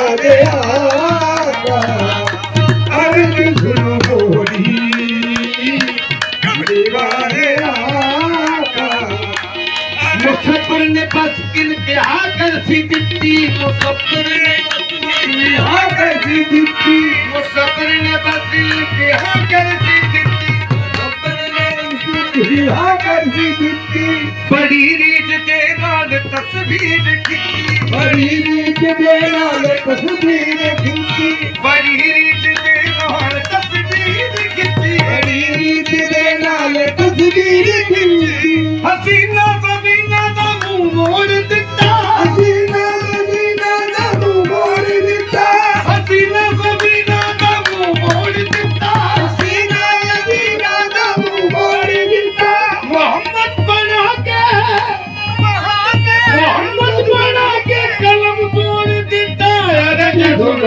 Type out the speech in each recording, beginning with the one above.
वार सपन न पसी विया कैसी दि सपना कैसी सपन न बासी विया कैसी हिला बड़ी रीत के नाल तस्वीर खिंची बड़ी रीत के नाल तस्वीर खिंची बड़ी रीत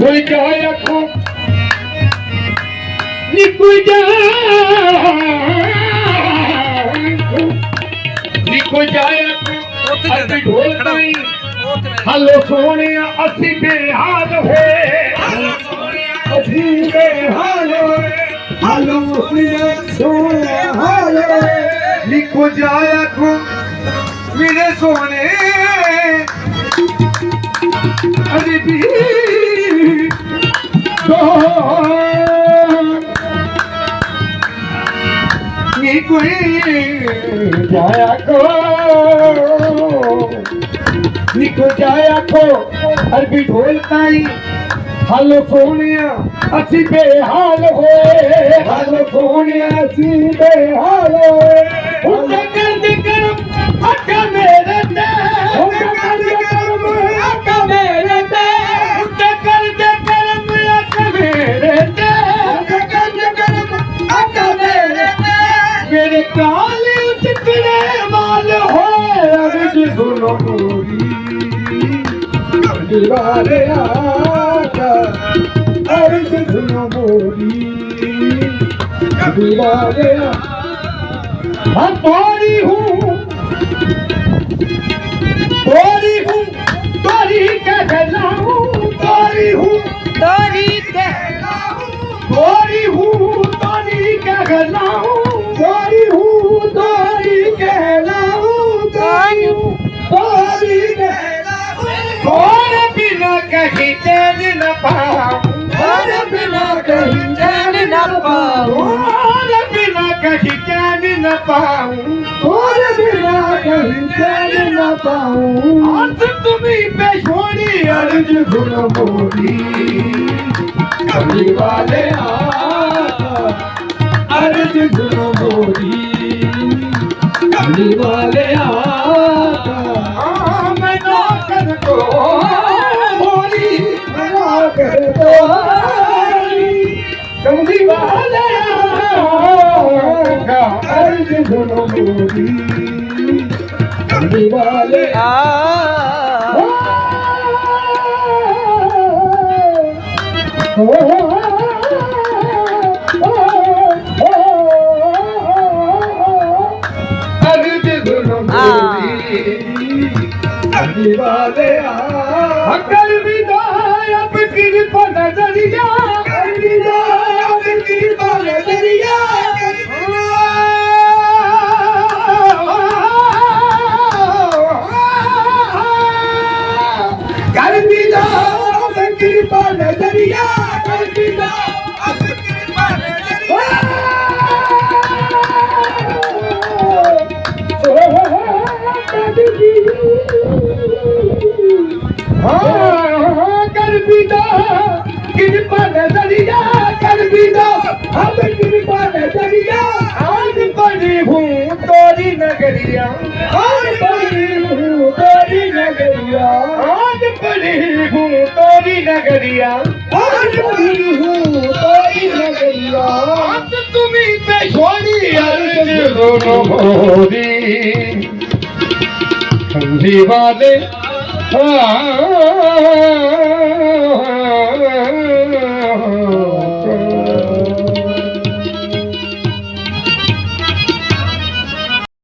বইটা হয় রাখো নিকুজা নিকুজা ਅੱਜ ਢੋਲ ਪਾਈ ਹਾਲੋ ਸੋਹਣਿਆ ਅਸੀਂ ਬੇਹਾਲ ਹੋਏ ਅਸੀਂ ਬੇਹਾਲ ਹੋਏ ਹਾਲੋ ਸੋਹਣਿਆ ਹਾਲ ਹੋਏ ਨਿਕੋ ਜਾਇਆ ਕੋ ਮੇਰੇ ਸੋਹਣੇ ताई हल सोणिया असीं बेहाल हो हल सोणिया बेहाल পুরি দিবারে আকা আরে শুনো মোরি দিবারে मैं तोरी हूँ तोरी हूँ तोरी के जलाऊँ तोरी हूँ तोरी कहीं चैन न पाऊं और बिना कहीं चैन न पाऊं और बिना कहीं चैन न पाऊं और बिना कहीं चैन न पाऊं अंत तुम्ही पे छोड़ी अर्ज गुण मोरी कभी वाले अर्ज गुण मोरी कभी वाले आ मैं ना कर को के घनो मोरी आने वाले आ वाले आ कर विदाय अब कृपा नजरिया नज़रिया कर पीदा नज़रिया हा पढ़ी हूं तोरी नगरियागरिया हाज पढ़ी हूं জীবনে